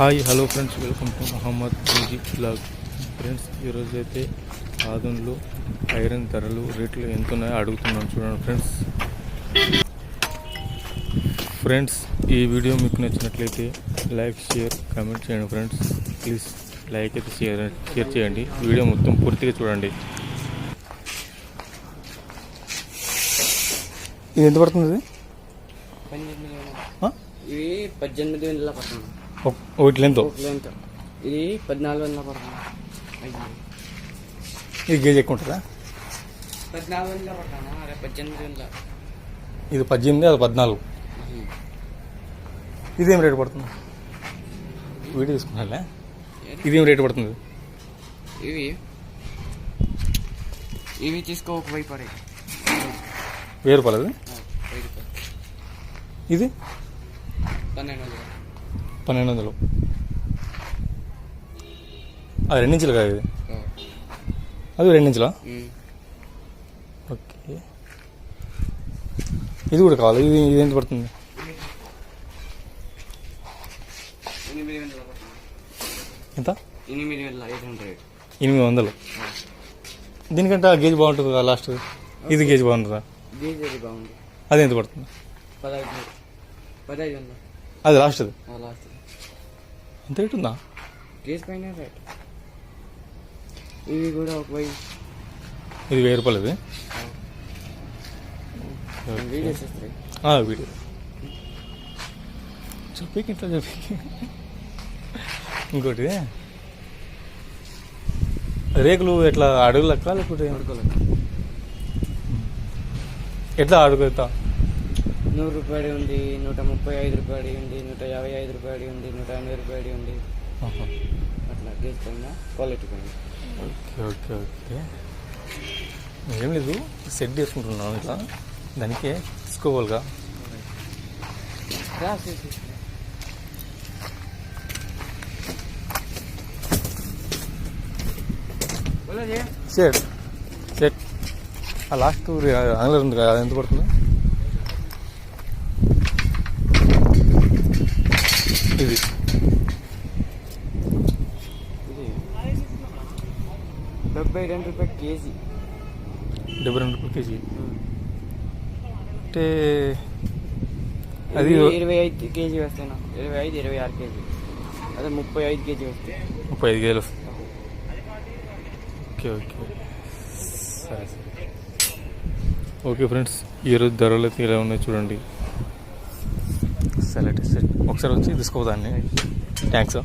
Hi hello friends welcome to Mohammed B G blog friends ఈరోజు అయితే ఆదంలో iron ధరలు రేట్లు ఎంత ఉన్నాయో అడుగుతున్నాను చూడండి ఫ్రెండ్స్ ఫ్రెండ్స్ ఈ వీడియో మీకు నచ్చినట్లయితే లైక్ షేర్ కామెంట్ చేయండి ఫ్రెండ్స్ ప్లీజ్ లైక్ అయితే షేర్ షేర్ చేయండి వీడియో మొత్తం పూర్తిగా చూడండి ఇది ఎంత పడుతుంది? పద్దెనిమిది వేలు. ఆ? ఇవి పద్దెనిమిది వందల పడుతుంది ఒకటి లెంత్? ఇది పద్నాలుగు వందల పడుతుంది ఇది గేజ్ ఎక్కువ ఉంటుందా? పద్నాలుగు వందల అరే పద్దెనిమిది వందల. ఇది పద్దెనిమిది అది పద్నాలుగు. ఇదేం రేటు పడుతుంది? వీడియో తీసుకున్నా ఇదేం రేటు పడుతుంది? ఇవి. ఇవి తీసుకో ఒక పడే వెయ్యి రూపాయలు అది? వెయ్యి రూపాయలు. ఇది? పన్నెండు వందలు. పన్నెండు వందలు అది రెండించులు కాదు ఇది. అది రెండించులా. ఓకే. ఇది కూడా కావాలి. ఇది ఇది ఎంత పడుతుంది? ఎంత? ఎనిమిది వందల. దీనికంటే ఆ గేజ్ బాగుంటుంది కదా లాస్ట్ ఇది గేజ్ బాగుంటుందా? అది ఎంత పడుతుంది? అది లాస్ట్ ఎంత రేట్ ఉందా కేసు పైన రేట్. ఇవి కూడా ఒక వైపు. ఇది వెయ్యి రూపాయలు ఇది? వీడియోస్ వస్తాయి ఆ, వీడియో. చెప్పి ఇట్లా చెప్పి ఇంకోటి. రేకులు ఎట్లా అడుగు లెక్క లేకపోతే ఎట్లా అడుగు ఎత్తా నూరు రూపాయలు ఉంది నూట ముప్పై ఐదు రూపాయలు ఉంది నూట యాభై ఐదు రూపాయలు ఉంది నూట ఎనభై రూపాయలు ఉంది. అట్లా పైన క్వాలిటీ పైన ఓకే ఓకే ఓకే. ఏం లేదు సెట్ చేసుకుంటున్నాను ఇట్లా. దానికే తీసుకోవాలిగా. రాసేసి సెట్ సెట్. ఆ లాస్ట్ ఆంగ్లర్ ఉంది కదా అది ఎంత పడుతుంది? ఇది. డెబ్బై రెండు రూపాయలు కేజీ. డెబ్బై రెండు రూపాయలు కేజీ. అంటే అది ఇరవై ఐదు కేజీ వస్తాను ఇరవై ఐదు ఇరవై ఆరు కేజీ. అదే ముప్పై ఐదు కేజీ వస్తాయి. ముప్పై ఐదు కేజీలు వస్తుంది ఓకే ఓకే. సరే సరే. ఓకే ఫ్రెండ్స్ ఈరోజు ధరలు అయితే ఇలా ఉన్నాయి చూడండి. సరే ఒకసారి వచ్చి తీసుకోదాన్ని థ్యాంక్స్